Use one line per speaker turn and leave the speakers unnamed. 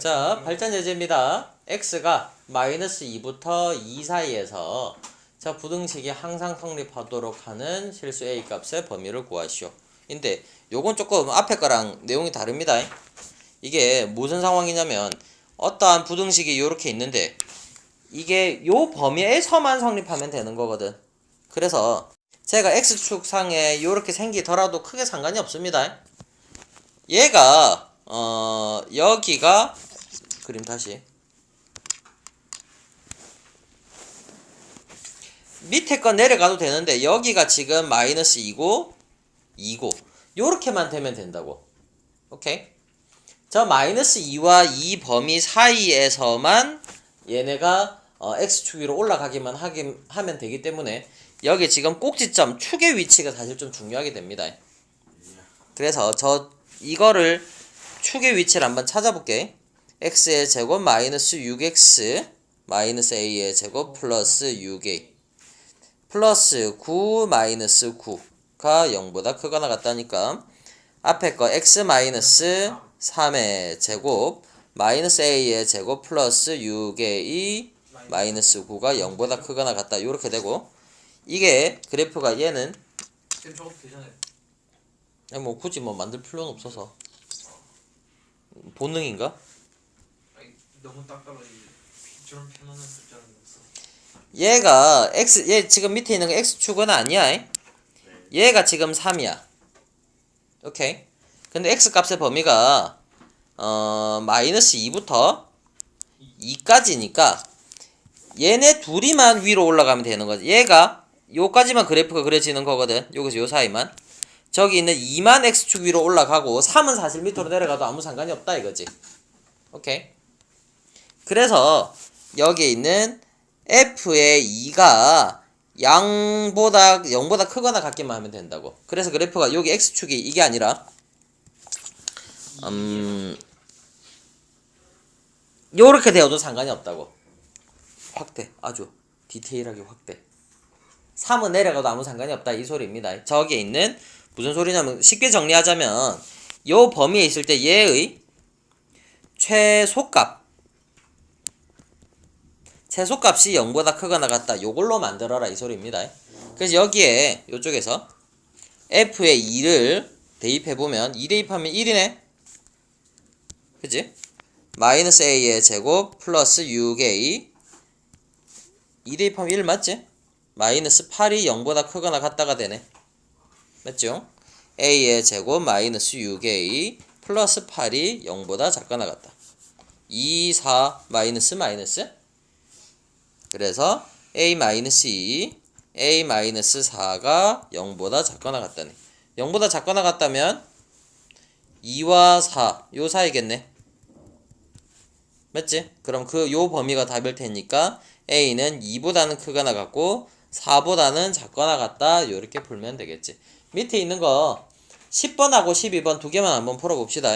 자, 발전 예제입니다. x가 마이너스 2부터 2 사이에서 자, 부등식이 항상 성립하도록 하는 실수 a 값의 범위를 구하시오. 근데 요건 조금 앞에 거랑 내용이 다릅니다. 이게 무슨 상황이냐면 어떠한 부등식이 이렇게 있는데 이게 요 범위에서만 성립하면 되는 거거든. 그래서 제가 x축 상에 이렇게 생기더라도 크게 상관이 없습니다. 얘가 어 여기가 그림 다시. 밑에 거 내려가도 되는데 여기가 지금 마이너스 2고 2고. 요렇게만 되면 된다고. 오케이? 저 마이너스 2와 2 범위 사이에서만 얘네가 어, x축 위로 올라가기만 하기, 하면 되기 때문에 여기 지금 꼭지점 축의 위치가 사실 좀 중요하게 됩니다. 그래서 저 이거를 축의 위치를 한번 찾아볼게. x의 제곱 마이너스 6x 마이너스 a의 제곱 플러스 6a 플러스 9 마이너스 9가 0보다 크거나 같다니까. 앞에 거 x 마이너스 3의 제곱 마이너스 a의 제곱 플러스 6a 마이너스 9가 0보다 크거나 같다. 이렇게 되고. 이게 그래프가 얘는 뭐 굳이 뭐 만들 필요는 없어서 본능인가?
아니, 너무 딱 떨어지지. 저런 편안한 숫자는 없어.
얘가 x 얘 지금 밑에 있는 거 x 축은 아니야. 얘가 지금 3이야. 오케이. 근데 x 값의 범위가 어 마이너스 2부터 2까지니까 얘네 둘이만 위로 올라가면 되는 거지. 얘가 요까지만 그래프가 그려지는 거거든. 여기서 요 사이만. 저기 있는 2만 x축 위로 올라가고 3은 사실 밑으로 내려가도 아무 상관이 없다 이거지. 오케이. 그래서 여기에 있는 f의 2가 양보다 0보다 크거나 같기만 하면 된다고. 그래서 그래프가 여기 x축이 이게 아니라 음 요렇게 되어도 상관이 없다고. 확대. 아주 디테일하게 확대. 3은 내려가도 아무 상관이 없다 이 소리입니다. 저기에 있는 무슨 소리냐면 쉽게 정리하자면 요 범위에 있을 때 얘의 최소값 최소값이 0보다 크거나 같다. 요걸로 만들어라 이 소리입니다. 그래서 여기에 요쪽에서 f의 2를 대입해 보면 2 대입하면 1이네. 그지? 마이너스 a의 제곱 플러스 6a 2 대입하면 1 맞지? 마이너스 8이 0보다 크거나 같다가 되네. 맞죠? a의 제곱 마이너스 6a 플러스 8이 0보다 작거나 같다. 2, 4 마이너스 마이너스 그래서 a-2, a-4가 0보다 작거나 같다네. 0보다 작거나 같다면 2와 4, 요 사이겠네. 맞지? 그럼 그 요 범위가 답일 테니까 a는 2보다는 크거나 같고 4보다는 작거나 같다. 요렇게 풀면 되겠지. 밑에 있는 거 10번하고 12번 두 개만 한번 풀어봅시다.